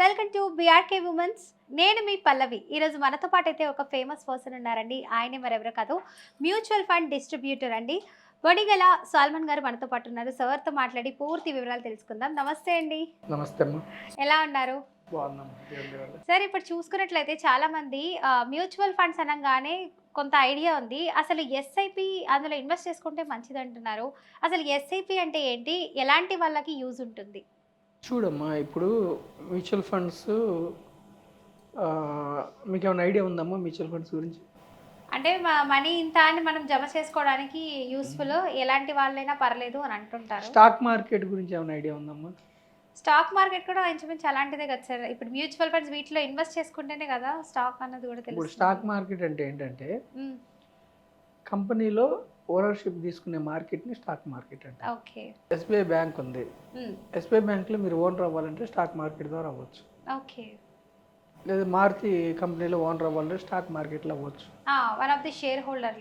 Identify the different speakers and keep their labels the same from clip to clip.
Speaker 1: Welcome to BRK women's నేను మీ పల్లవి. ఈరోజు మనతో పాటు అయితే ఒక ఫేమస్ పర్సన్ ఉన్నారండి. ఆయన మరెవరో కాదు. మ్యూచువల్ ఫండ్ డిస్ట్రిబ్యూటర్ అండి. బొడిగల సాల్మన్ గారు మనతో పాటు ఉన్నారు. సార్తో మాట్లాడి పూర్తి వివరాలు తెలుసుకుందాం. నమస్తే అండి.
Speaker 2: నమస్తే
Speaker 1: ఎలా ఉన్నారు. సార్ ఇప్పుడు చూసుకున్నట్లయితే చాలా మంది మ్యూచువల్ ఫండ్స్ అనగానే కొంత ఐడియా ఉంది. అసలు ఎస్ఐపి అందులో ఇన్వెస్ట్ చేసుకుంటే మంచిది అంటున్నారు అసలు ఎస్ఐపి అంటే ఏంటి? ఎలాంటి వాళ్ళకి యూజ్ ఉంటుంది?
Speaker 2: చూడమ్మా ఇప్పుడు మ్యూచువల్ ఫండ్స్ మీకు ఏమైనా ఐడియా ఉందమ్మా మ్యూచువల్ ఫండ్స్ గురించి?
Speaker 1: అంటే మనీ ఇంత అని మనం జమ చేసుకోవడానికి యూస్ఫుల్ ఎలాంటి వాళ్ళైనా పర్లేదు అని అంటుంటారు.
Speaker 2: స్టాక్ మార్కెట్ గురించి ఏమైనా ఐడియా ఉందమ్మా?
Speaker 1: స్టాక్ మార్కెట్ కూడా ఇంచుమించు అలాంటిదే కదా సార్. ఇప్పుడు మ్యూచువల్ ఫండ్స్ వీటిలో ఇన్వెస్ట్ చేసుకుంటేనే కదా స్టాక్ అన్నది కూడా
Speaker 2: ఇప్పుడు
Speaker 1: తెలుసు
Speaker 2: స్టాక్ మార్కెట్ అంటే ఏంటంటే కంపెనీలో ఓనర్షిప్ తీసుకునే మార్కెట్ని స్టాక్ మార్కెట్ అంటే
Speaker 1: ఓకే.
Speaker 2: ఎస్బీఐ బ్యాంక్ ఉంది. ఎస్బీఐ బ్యాంక్లో మీరు ఓనర్ అవ్వాలంటే స్టాక్ మార్కెట్ ద్వారా అవ్వచ్చు.
Speaker 1: ఓకే.
Speaker 2: లేదా మారుతి కంపెనీలో ఓనర్ అవ్వాలంటే స్టాక్ మార్కెట్లో అవ్వచ్చు.
Speaker 1: One of the shareholder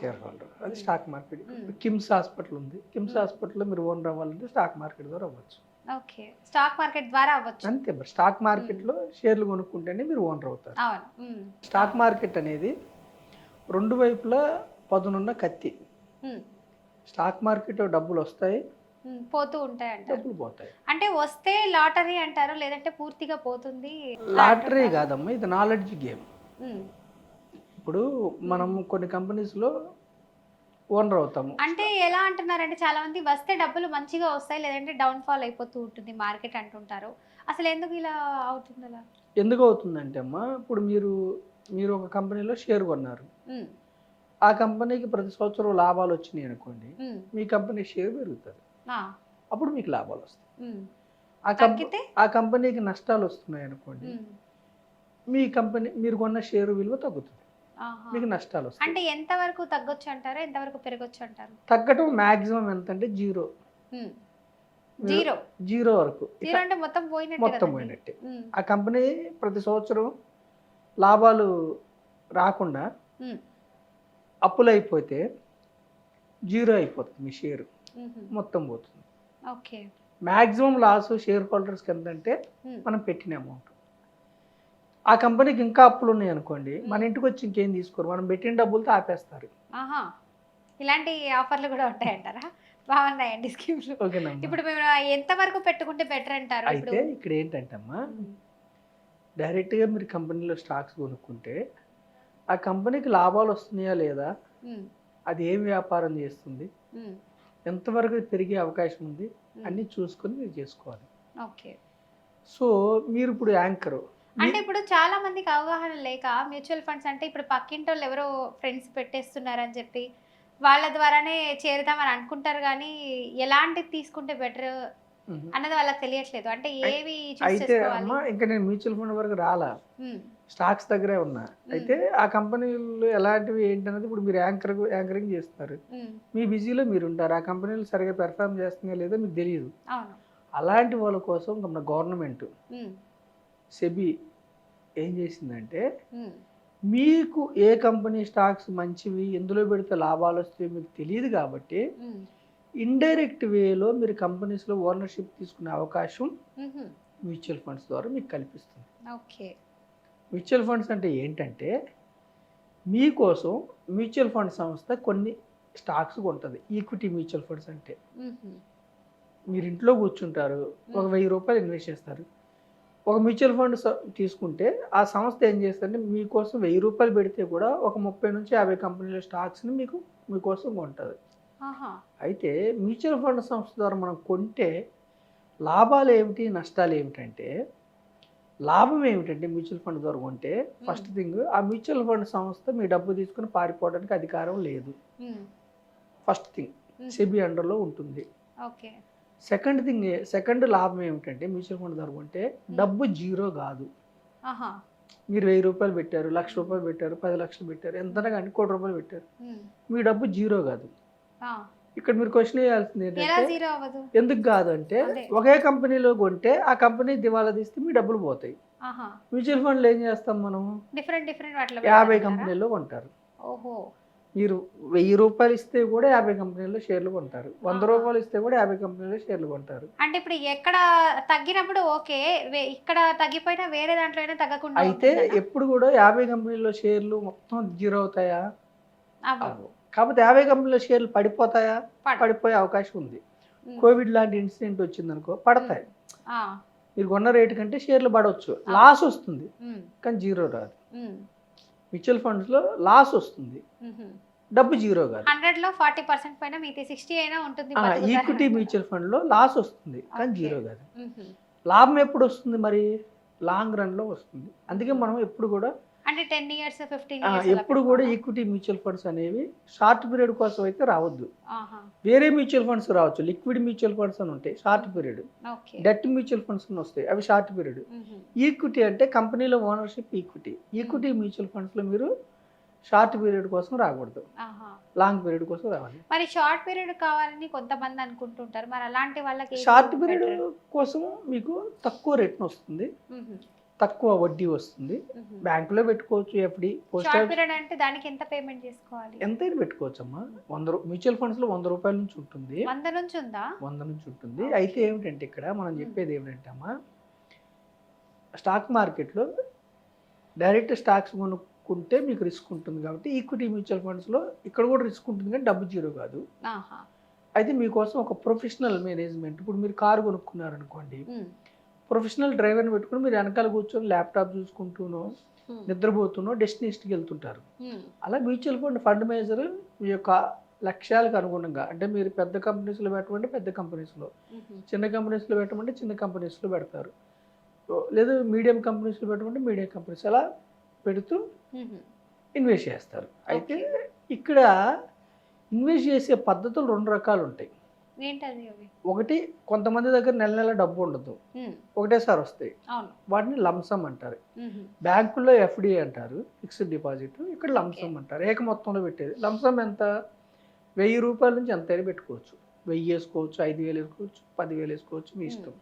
Speaker 2: shareholder. అది స్టాక్ మార్కెట్. కిమ్స్ హాస్పిటల్ ఉంది. కిమ్స్ హాస్పిటల్లో మీరు ఓనర్ అవ్వాలంటే స్టాక్ మార్కెట్ ద్వారా అవ్వచ్చు.
Speaker 1: ఓకే. స్టాక్ మార్కెట్ ద్వారా అవ్వచ్చు.
Speaker 2: అంతే మరి. స్టాక్ మార్కెట్లో షేర్లు కొనుక్కుంటేనే మీరు ఓనర్ అవుతారు. స్టాక్ మార్కెట్ అనేది రెండు వైపులా పదునున్న కత్తి. స్టాక్ మార్కెట్ డబ్బులు వస్తాయి.
Speaker 1: పోతూ ఉంటాయి
Speaker 2: డబ్బులు పోతాయి.
Speaker 1: అంటే వస్తే లాటరీ అంటారు లేదంటే పూర్తిగా పోతుంది?
Speaker 2: లాటరీ కాదమ్మా ఇది నాలెడ్జ్ గేమ్. ఇప్పుడు మనం కొన్ని కంపెనీస్లో ఓనర్ అవుతాము.
Speaker 1: అంటే ఎలా అంటున్నారంటే చాలా మంది వస్తే డబ్బులు మంచిగా వస్తాయి లేదంటే డౌన్ ఫాల్ అయిపోతూ ఉంటుంది మార్కెట్ అంటుంటారు. అసలు ఎందుకు ఇలా అవుతుంది అలా?
Speaker 2: ఎందుకు అవుతుందంటే అమ్మా ఇప్పుడు మీరు మీరు ఒక కంపెనీలో షేర్ కొన్నారు. ఆ కంపెనీకి ప్రతి సంవత్సరం లాభాలు వచ్చినాయి అనుకోండి మీ కంపెనీ షేర్ పెరుగుతుంది. అప్పుడు మీకు లాభాలు వస్తాయి. ఆ కంపెనీ ఆ కంపెనీకి నష్టాలు వస్తున్నాయి అనుకోండి మీ కంపెనీ మీరు కొన్న షేర్ విలువ తగ్గుతుంది. మీకు నష్టాలు వస్తాయి.
Speaker 1: అంటే ఎంత వరకు తగ్గొచ్చు అంటారు ఎంత వరకు పెరగొచ్చు అంటారు?
Speaker 2: తగ్గటం మాక్సిమం ఎంత అంటే జీరో.
Speaker 1: జీరో.
Speaker 2: జీరో వరకు.
Speaker 1: జీరో అంటే మొత్తం పోయినట్టే
Speaker 2: మొత్తం? పోయినట్టే. ఆ కంపెనీ ప్రతి సంవత్సరం లాభాలు రాకుండా అప్పులు అయిపోతే జీరో అయిపోతుంది మీ షేర్. మొత్తం పోతుంది.
Speaker 1: ఓకే.
Speaker 2: మ్యాక్సిమం లాస్ షేర్ హోల్డర్స్కి ఎంతంటే మనం పెట్టిన అమౌంట్. ఆ కంపెనీకి ఇంకా అప్పులు ఉన్నాయి అనుకోండి మన ఇంటికి వచ్చి ఇంకేం తీసుకోరు. మనం పెట్టిన డబ్బులతో ఆపేస్తారు.
Speaker 1: ఇలాంటి ఆఫర్లు కూడా ఉంటాయంటారా? బాగున్నాయండి స్కీమ్స్. ఇప్పుడు మేము ఎంత వరకు పెట్టుకుంటే బెటర్ అంటారు
Speaker 2: అయితే ఇక్కడ ఏంటంటే అమ్మా డైరెక్ట్గా మీరు కంపెనీలో స్టాక్స్ కొనుక్కుంటే ఆ కంపెనీకి లాభాలు వస్తున్నాయా లేదా? అది ఏం వ్యాపారం చేస్తుంది? ఎంతవరకు పెరిగే అవకాశం ఉంది. అన్నీ చూసుకొని మీరు చేసుకోవాలి.
Speaker 1: ఓకే.
Speaker 2: సో మీరు ఇప్పుడు యాంకర్.
Speaker 1: అంటే ఇప్పుడు చాలా మందికి అవగాహన లేక మ్యూచువల్ ఫండ్స్ అంటే ఇప్పుడు పక్కింటి వాళ్ళు ఎవరో ఫ్రెండ్స్ పెట్టేస్తున్నారని చెప్పి వాళ్ళ ద్వారానే చేరుదామని అనుకుంటారు కానీ ఎలాంటిది తీసుకుంటే బెటర్ అన్నది వాళ్ళకి తెలియట్లేదు. అంటే ఏవి
Speaker 2: అయితే అమ్మా ఇంకా నేను మ్యూచువల్ ఫండ్ వరకు రాలా? స్టాక్స్ దగ్గరే ఉన్నా. అయితే ఆ కంపెనీలు ఎలాంటివి ఏంటనేది ఇప్పుడు మీరు యాంకర్ యాంకరింగ్ చేస్తారు
Speaker 1: ఉమ్,
Speaker 2: మీ బిజీలో మీరు ఉంటారు ఆ కంపెనీలు సరిగా పెర్ఫామ్ చేస్తున్నాయో లేదో మీకు తెలియదు అలాంటి వాళ్ళ కోసం మన గవర్నమెంట్ సెబీ ఏం చేసిందంటే మీకు ఏ కంపెనీ స్టాక్స్ మంచివి ఎందులో పెడితే లాభాలు వస్తాయో మీకు తెలియదు కాబట్టి ఇండైరెక్ట్ వేలో మీరు కంపెనీస్లో ఓనర్షిప్ తీసుకునే అవకాశం మ్యూచువల్ ఫండ్స్ ద్వారా మీకు కల్పిస్తుంది.
Speaker 1: ఓకే.
Speaker 2: మ్యూచువల్ ఫండ్స్ అంటే ఏంటంటే మీకోసం మ్యూచువల్ ఫండ్ సంస్థ కొన్ని స్టాక్స్ కొంటుంది. ఈక్విటీ మ్యూచువల్ ఫండ్స్ అంటే. మీరు ఇంట్లో కూర్చుంటారు ఒక వెయ్యి రూపాయలు ఇన్వెస్ట్ చేస్తారు. ఒక మ్యూచువల్ ఫండ్ తీసుకుంటే ఆ సంస్థ ఏం చేస్తుందంటే మీకోసం వెయ్యి రూపాయలు పెడితే కూడా ఒక ముప్పై నుంచి యాభై కంపెనీల స్టాక్స్ని మీకు మీకోసం కొంటుంది.
Speaker 1: ఆహా,
Speaker 2: అయితే మ్యూచువల్ ఫండ్ సంస్థ ద్వారా మనం కొంటే లాభాలు ఏమిటి నష్టాలు ఏమిటంటే లాభం ఏమిటంటే మ్యూచువల్ ఫండ్ ద్వారా కొంటే? ఫస్ట్ థింగ్ ఆ మ్యూచువల్ ఫండ్ సంస్థ మీ డబ్బు తీసుకుని పారిపోవడానికి అధికారం లేదు. ఫస్ట్ థింగ్ సెబీ అండర్లో ఉంటుంది.
Speaker 1: ఓకే.
Speaker 2: సెకండ్ థింగ్ సెకండ్ లాభం ఏమిటంటే మ్యూచువల్ ఫండ్ ద్వారా కొంటే డబ్బు జీరో కాదు. మీరు వెయ్యి రూపాయలు పెట్టారు లక్ష రూపాయలు పెట్టారు పది లక్షలు పెట్టారు ఎంతనా కానీ కోటి రూపాయలు పెట్టారు. మీ డబ్బు జీరో కాదు. ఇక్కడ మీరు క్వశ్చన్ వేయాల్సింది ఏంటంటే ఎందుకు కాదు అంటే. ఒకే కంపెనీలో కొంటే ఆ కంపెనీ దివాలా తీస్తే మీ డబ్బులు పోతాయి మ్యూచువల్ ఫండ్లు ఏం చేస్తాం మనం
Speaker 1: డిఫరెంట్ డిఫరెంట్
Speaker 2: యాభై? కంపెనీల్లో కొంటారు
Speaker 1: ఓహో
Speaker 2: మీరు వెయ్యి రూపాయలు ఇస్తే కూడా యాభై కంపెనీల్లో షేర్లు కొంటారు వంద. రూపాయలు ఇస్తే కూడా యాభై కంపెనీల్లో షేర్లు కొంటారు
Speaker 1: అంటే ఇప్పుడు ఎక్కడ తగ్గినప్పుడు ఓకే ఇక్కడ తగ్గిపోయినా వేరే దాంట్లో అయినా తగ్గకుండా
Speaker 2: అయితే? ఎప్పుడు కూడా యాభై కంపెనీల్లో షేర్లు మొత్తం జీరో అవుతాయా
Speaker 1: అవ్వవు.
Speaker 2: కాకపోతే యాభై కంపెనీల షేర్లు పడిపోతాయా?
Speaker 1: పడ-
Speaker 2: పడిపోయే అవకాశం ఉంది. కోవిడ్ లాంటి ఇన్సిడెంట్ వచ్చిందనుకో పడతాయి.
Speaker 1: ఆ,
Speaker 2: మీరు కొన్న రేటు కంటే షేర్లు పడవచ్చు. లాస్ వస్తుంది. కానీ జీరో రాదు. మ్యూచువల్ ఫండ్స్లో లాస్ వస్తుంది. డబ్బు జీరో కాదు.
Speaker 1: లో ఫార్టీ పర్సెంట్ పైన సిక్స్టీ అయినా ఉంటుంది
Speaker 2: ఈక్విటీ. మ్యూచువల్ ఫండ్లో లాస్ వస్తుంది. కానీ. జీరో కాదు. లాభం ఎప్పుడు వస్తుంది మరి? లాంగ్ రన్లో వస్తుంది. అందుకే మనం ఎప్పుడు కూడా
Speaker 1: అంటే టెన్ ఇయర్స్ ఫిఫ్టీన్
Speaker 2: ఎప్పుడు కూడా ఈక్విటీ మ్యూచువల్ ఫండ్స్ అనేవి షార్ట్ పీరియడ్ కోసం అయితే రావద్దు. వేరే మ్యూచువల్ ఫండ్స్ రావచ్చు. లిక్విడ్ మ్యూచువల్ ఫండ్స్ అని ఉంటాయి short period debt mutual funds అని వస్తాయి అవి షార్ట్ పీరియడ్ ఈక్విటీ అంటే కంపెనీలో ఓనర్షిప్ ఈక్విటీ ఈక్విటీ మ్యూచువల్ ఫండ్స్లో మీరు షార్ట్ పీరియడ్ కోసం రాకూడదు. లాంగ్ పీరియడ్ కోసం రావాలి.
Speaker 1: మరి షార్ట్ పీరియడ్ కావాలని కొంతమంది అనుకుంటుంటారు. మరి అలాంటి వాళ్ళకి
Speaker 2: షార్ట్? పీరియడ్ కోసం మీకు తక్కువ రేట్ను వస్తుంది. తక్కువ వడ్డీ వస్తుంది. బ్యాంకులో పెట్టుకోవచ్చు ఎఫ్డి
Speaker 1: అంటే దానికి ఎంత పేమెంట్ చేసుకోవాలి?
Speaker 2: ఎంతైనా పెట్టుకోవచ్చు అమ్మా వంద మ్యూచువల్ ఫండ్స్లో వంద రూపాయల నుంచి ఉంటుంది.
Speaker 1: వంద నుంచి ఉందా?
Speaker 2: వంద నుంచి ఉంటుంది. అయితే ఏమిటంటే ఇక్కడ మనం చెప్పేది ఏమిటంటే అమ్మా స్టాక్ మార్కెట్లో డైరెక్ట్ స్టాక్స్ కొనుక్కుంటే మీకు రిస్క్ ఉంటుంది కాబట్టి ఈక్విటీ మ్యూచువల్ ఫండ్స్లో ఇక్కడ కూడా రిస్క్ ఉంటుంది కానీ డబ్బు జీరో కాదు. అయితే మీకోసం ఒక ప్రొఫెషనల్ మేనేజ్మెంట్. ఇప్పుడు మీరు కారు కొనుక్కున్నారనుకోండి ప్రొఫెషనల్ డ్రైవర్ని పెట్టుకుని మీరు వెనకాల కూర్చొని ల్యాప్టాప్ చూసుకుంటూనో
Speaker 1: ఉమ్,
Speaker 2: నిద్రపోతూనో డెస్టినేషన్కి వెళ్తుంటారు. అలా మ్యూచువల్ ఫండ్ ఫండ్ మేనేజర్ మీ యొక్క లక్ష్యాలకు అనుగుణంగా అంటే మీరు పెద్ద కంపెనీస్లో పెట్టమంటే పెద్ద కంపెనీస్లో చిన్న కంపెనీస్లో పెట్టమంటే చిన్న కంపెనీస్లో పెడతారు. లేదు మీడియం కంపెనీస్లో పెట్టమంటే మీడియం కంపెనీస్ అలా పెడుతూ. ఇన్వెస్ట్ చేస్తారు. అయితే ఇక్కడ ఇన్వెస్ట్ చేసే పద్ధతులు రెండు రకాలు ఉంటాయి
Speaker 1: ఏంటది
Speaker 2: ఒకటి కొంతమంది దగ్గర నెల నెల డబ్బు ఉండదు. ఒకటేసారి వస్తాయి. వాటిని లంసమ్ అంటారు. బ్యాంకుల్లో ఎఫ్డి అంటారు ఫిక్స్డ్ డిపాజిట్ ఇక్కడ లంసమ్ అంటారు. ఏక మొత్తంలో పెట్టేది. లంసమ్ ఎంత? వెయ్యి రూపాయల నుంచి ఎంతైనా పెట్టుకోవచ్చు. వెయ్యి వేసుకోవచ్చు ఐదు వేలు వేసుకోవచ్చు పదివేలు వేసుకోవచ్చు మీ ఇష్టం.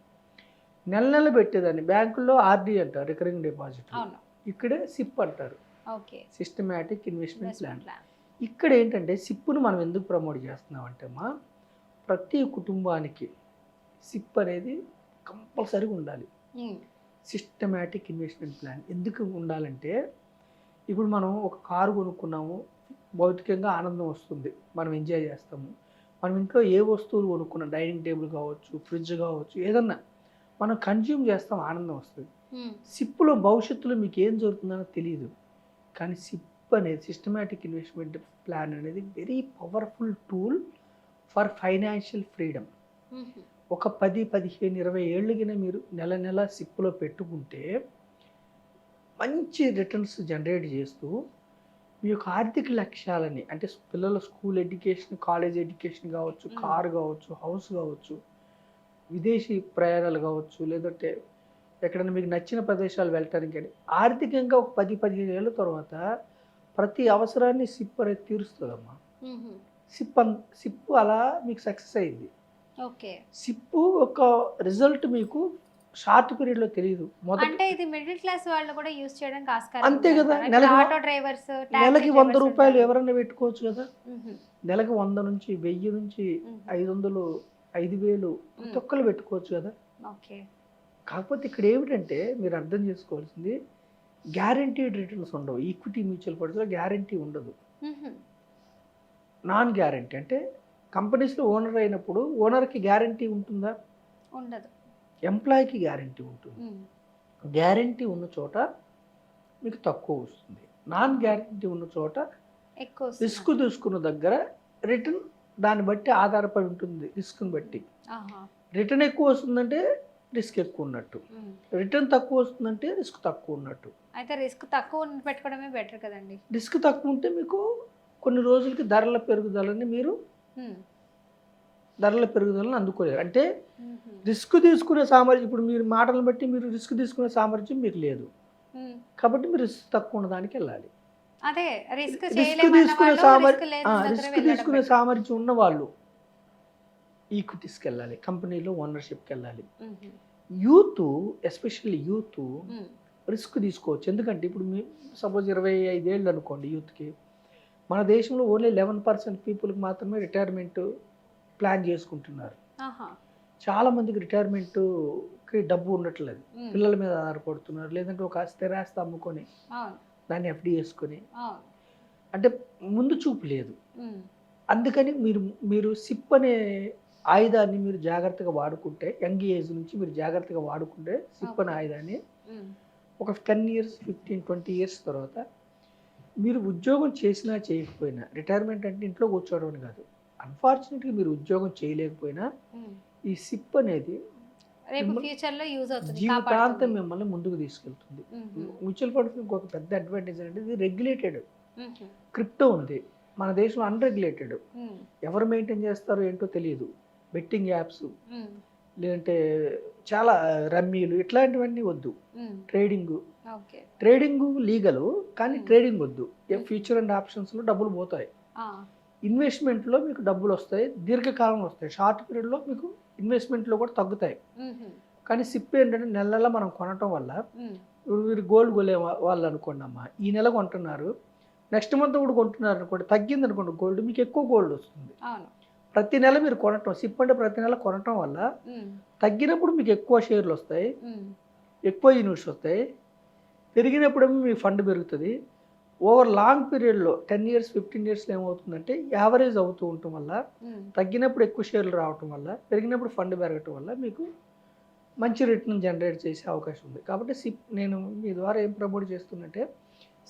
Speaker 2: నెల నెల పెట్టేదాన్ని. బ్యాంకుల్లో ఆర్డి అంటారు రికరింగ్ డిపాజిట్. ఇక్కడే సిప్ అంటారు.
Speaker 1: ఓకే.
Speaker 2: Systematic investment plan. ఇక్కడ ఏంటంటే సిప్ను మనం ఎందుకు ప్రమోట్ చేస్తున్నాం అంటే మా ప్రతి కుటుంబానికి సిప్ అనేది కంపల్సరీగా ఉండాలి. సిస్టమేటిక్ ఇన్వెస్ట్మెంట్ ప్లాన్ ఎందుకు ఉండాలంటే ఇప్పుడు మనం ఒక కారు కొనుక్కున్నాము భౌతికంగా ఆనందం వస్తుంది మనం ఎంజాయ్ చేస్తాము. మనం ఇంట్లో ఏ వస్తువులు కొనుక్కున్నాం డైనింగ్ టేబుల్ కావచ్చు ఫ్రిడ్జ్ కావచ్చు ఏదన్నా మనం కన్జ్యూమ్ చేస్తాం ఆనందం వస్తుంది. సిప్పులో భవిష్యత్తులో మీకు ఏం జరుగుతుందో తెలియదు. కానీ సిప్ అనేది సిస్టమేటిక్ ఇన్వెస్ట్మెంట్ ప్లాన్ అనేది very powerful tool for financial freedom ఒక పది పదిహేను ఇరవై ఏళ్ళకిన మీరు నెల నెల సిప్పులో పెట్టుకుంటే మంచి రిటర్న్స్ జనరేట్ చేస్తూ మీ యొక్క ఆర్థిక లక్ష్యాలని అంటే పిల్లల స్కూల్ ఎడ్యుకేషన్ కాలేజ్ ఎడ్యుకేషన్ కావచ్చు. కారు కావచ్చు హౌస్ కావచ్చు విదేశీ ప్రయాణాలు కావచ్చు లేదంటే ఎక్కడైనా మీకు నచ్చిన ప్రదేశాలు వెళ్ళటానికి కానీ ఆర్థికంగా ఒక పది పదిహేను ఏళ్ళ తర్వాత ప్రతి అవసరాన్ని సిప్ అనేది తీరుస్తుందమ్మా. సిప్ అన్ సిప్ అలా మీకు సక్సెస్ అయింది.
Speaker 1: ఓకే.
Speaker 2: సిప్పు ఒక రిజల్ట్ మీకు షార్ట్ పీరియడ్లో తెలియదు
Speaker 1: అంటే ఇది మిడిల్ క్లాస్ వాళ్ళు కూడా యూస్ చేయడానికి ఆస్కారం
Speaker 2: అంతే కదా? నెలకి
Speaker 1: ఆటో డ్రైవర్స్
Speaker 2: నెలకి వంద రూపాయలు ఎవరైనా పెట్టుకోవచ్చు కదా. నెలకి వంద నుంచి వెయ్యి నుంచి. ఐదు వందలు ఐదు వేలు ప్రతి. ఒక్కరు పెట్టుకోవచ్చు కదా.
Speaker 1: ఓకే.
Speaker 2: కాకపోతే ఇక్కడ ఏమిటంటే మీరు అర్థం చేసుకోవాల్సింది గ్యారంటీడ్ రిటర్న్స్ ఉండవు. ఈక్విటీ మ్యూచువల్ ఫండ్స్లో గ్యారంటీ ఉండదు. Non guarantee. అంటే కంపెనీస్లో ఓనర్ అయినప్పుడు ఓనర్కి గ్యారంటీ ఉంటుందా?
Speaker 1: ఉండదు.
Speaker 2: ఎంప్లాయీకి గ్యారంటీ ఉంటుంది. గ్యారంటీ ఉన్న చోట మీకు తక్కువ వస్తుంది. నాన్ గ్యారంటీ ఉన్న చోట
Speaker 1: ఎక్కువ.
Speaker 2: రిస్క్ తీసుకున్న దగ్గర రిటర్న్ దాన్ని బట్టి ఆధారపడి ఉంటుంది రిస్క్ని బట్టి. రిటర్న్ ఎక్కువ వస్తుందంటే రిస్క్ ఎక్కువ ఉన్నట్టు. రిటర్న్ తక్కువ వస్తుందంటే రిస్క్ తక్కువ ఉన్నట్టు.
Speaker 1: అయితే రిస్క్ తక్కువ పెట్టుకోవడమే బెటర్ కదండి.
Speaker 2: రిస్క్ తక్కువ ఉంటే మీకు కొన్ని రోజులకి ధరల పెరుగుదలని మీరు ధరల పెరుగుదలను అందుకోలేరు. అంటే రిస్క్ తీసుకునే సామర్థ్యం ఇప్పుడు మీరు మాటలను బట్టి మీరు రిస్క్ తీసుకునే సామర్థ్యం మీకు లేదు. కాబట్టి మీరు రిస్క్ తక్కువ ఉన్న దానికి వెళ్ళాలి.
Speaker 1: రిస్క్
Speaker 2: తీసుకునే
Speaker 1: వాళ్ళు
Speaker 2: సామర్-
Speaker 1: రిస్క్
Speaker 2: తీసుకునే. సామర్థ్యం ఉన్న వాళ్ళు ఈక్విటీస్కి వెళ్ళాలి కంపెనీలో ఓనర్షిప్కి వెళ్ళాలి యూత్ ఎస్పెషల్లీ యూత్ రిస్క్ తీసుకోవచ్చు. ఎందుకంటే ఇప్పుడు మీ సపోజ్ ఇరవై ఐదేళ్ళు అనుకోండి యూత్కి. మన దేశంలో ఓన్లీ లెవెన్ పర్సెంట్ పీపుల్కి మాత్రమే రిటైర్మెంట్ ప్లాన్ చేసుకుంటున్నారు చాలా మందికి రిటైర్మెంట్కి డబ్బు ఉండట్లేదు. పిల్లల మీద ఆధారపడుతున్నారు లేదంటే ఒక స్థిరాస్తి అమ్ముకొని దాన్ని ఎఫ్డి చేసుకొని అంటే ముందు చూపు లేదు. అందుకని మీరు మీరు సిప్ అనే ఆయుధాన్ని మీరు జాగ్రత్తగా వాడుకుంటే యంగ్ ఏజ్ నుంచి మీరు జాగ్రత్తగా వాడుకుంటే సిప్ అనే. ఆయుధాన్ని. ఒక ten years fifteen twenty years తర్వాత మీరు ఉద్యోగం చేసినా చేయకపోయినా రిటైర్మెంట్ అంటే ఇంట్లో కూర్చోవడం అని కాదు అన్ఫార్చునేట్గా మీరు ఉద్యోగం చేయలేకపోయినా. ఈ సిప్ అనేది జీవితాంతం. మిమ్మల్ని ముందుకు తీసుకెళ్తుంది. మ్యూచువల్ ఫండ్స్ ఇంకొక పెద్ద అడ్వాంటేజ్ అంటే ఇది రెగ్యులేటెడ్. క్రిప్టో ఉంది మన దేశంలో అన్రెగ్యులేటెడ్. ఎవరు మెయింటైన్ చేస్తారో ఏంటో తెలియదు బెట్టింగ్ యాప్స్. లేదంటే చాలా రమ్మీలు ఇట్లాంటివన్నీ వద్దు. ట్రేడింగ్ ట్రేడింగ్ లీగల్ కానీ. ట్రేడింగ్ వద్దు. ఫ్యూచర్ అండ్ ఆప్షన్స్లో డబ్బులు పోతాయి. ఇన్వెస్ట్మెంట్లో మీకు డబ్బులు వస్తాయి దీర్ఘకాలం వస్తాయి షార్ట్ పీరియడ్లో మీకు ఇన్వెస్ట్మెంట్లో కూడా తగ్గుతాయి. కానీ సిప్ ఏంటంటే నెల నెల మనం కొనటం వల్ల మీరు గోల్డ్ కొలే వాళ్ళు అనుకోండి అమ్మా ఈ నెల కొంటున్నారు నెక్స్ట్ మంత్ కూడా కొంటున్నారు అనుకోండి తగ్గింది అనుకోండి గోల్డ్ మీకు ఎక్కువ గోల్డ్ వస్తుంది ప్రతి నెల మీరు కొనటం సిప్ అంటే ప్రతి నెల కొనటం వల్ల. తగ్గినప్పుడు మీకు ఎక్కువ షేర్లు వస్తాయి. ఎక్కువ యూనిట్స్ వస్తాయి పెరిగినప్పుడేమో మీ ఫండ్ పెరుగుతుంది ఓవర్ లాంగ్ పీరియడ్లో టెన్ ఇయర్స్ ఫిఫ్టీన్ ఇయర్స్లో ఏమవుతుందంటే యావరేజ్ అవుతూ ఉండటం వల్ల. తగ్గినప్పుడు ఎక్కువ షేర్లు రావటం వల్ల పెరిగినప్పుడు ఫండ్ పెరగటం వల్ల మీకు మంచి రిటర్న్ జనరేట్ చేసే అవకాశం ఉంది కాబట్టి సిప్ నేను మీ ద్వారా ఏం ప్రమోట్ చేస్తున్నట్టే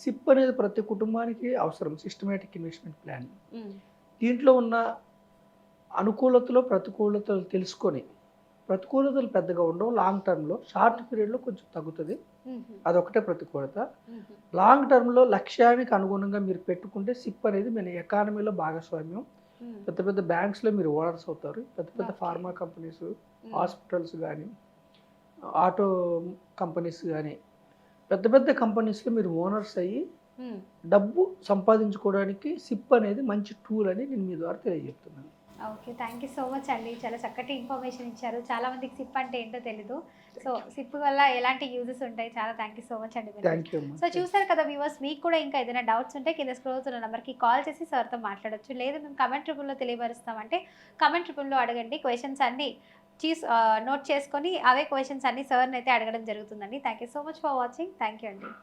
Speaker 2: సిప్ అనేది ప్రతి కుటుంబానికి అవసరం సిస్టమేటిక్ ఇన్వెస్ట్మెంట్ ప్లాన్. దీంట్లో ఉన్న అనుకూలతలు ప్రతికూలతలు తెలుసుకొని ప్రతికూలతలు పెద్దగా ఉండవు లాంగ్ టర్మ్లో షార్ట్ పీరియడ్లో కొంచెం తగ్గుతుంది. అదొకటే ప్రతికూలత. లాంగ్ టర్మ్లో లక్ష్యానికి అనుగుణంగా మీరు పెట్టుకుంటే సిప్ అనేది మన ఎకానమీలో భాగస్వామ్యం. పెద్ద పెద్ద బ్యాంక్స్లో మీరు ఓనర్స్ అవుతారు పెద్ద పెద్ద. Pharma companies. హాస్పిటల్స్ కానీ ఆటో కంపెనీస్ కానీ పెద్ద పెద్ద కంపెనీస్లో మీరు ఓనర్స్ అయ్యి. డబ్బు సంపాదించుకోవడానికి సిప్ అనేది మంచి టూల్ అని నేను మీ ద్వారా తెలియజెప్తున్నాను
Speaker 1: okay thank you so much అండి. చాలా చక్కటి ఇన్ఫర్మేషన్ ఇచ్చారు. చాలా మందికి సిప్ అంటే ఏంటో తెలీదు. సో సిప్ వల్ల ఎలాంటి యూజెస్ ఉంటాయి? చాలా థ్యాంక్ యూ సో మచ్ అండి సో చూసారు కదా వ్యూవర్స్ మీకు కూడా ఇంకా ఏదైనా డౌట్స్ ఉంటే కింద స్క్రోల్ అవుతున్న నెంబర్కి కాల్ చేసి సార్తో మాట్లాడొచ్చు. లేదు మేము కమెంట్ రూపంలో తెలియపరుస్తామంటే కమెంట్ రూపంలో అడగండి. క్వశ్చన్స్ అన్ని చీస్ నోట్ చేసుకొని అవే క్వశ్చన్స్ అన్ని సార్ని అయితే అడగడం జరుగుతుందండి. Thank you so much for watching thank you అండి.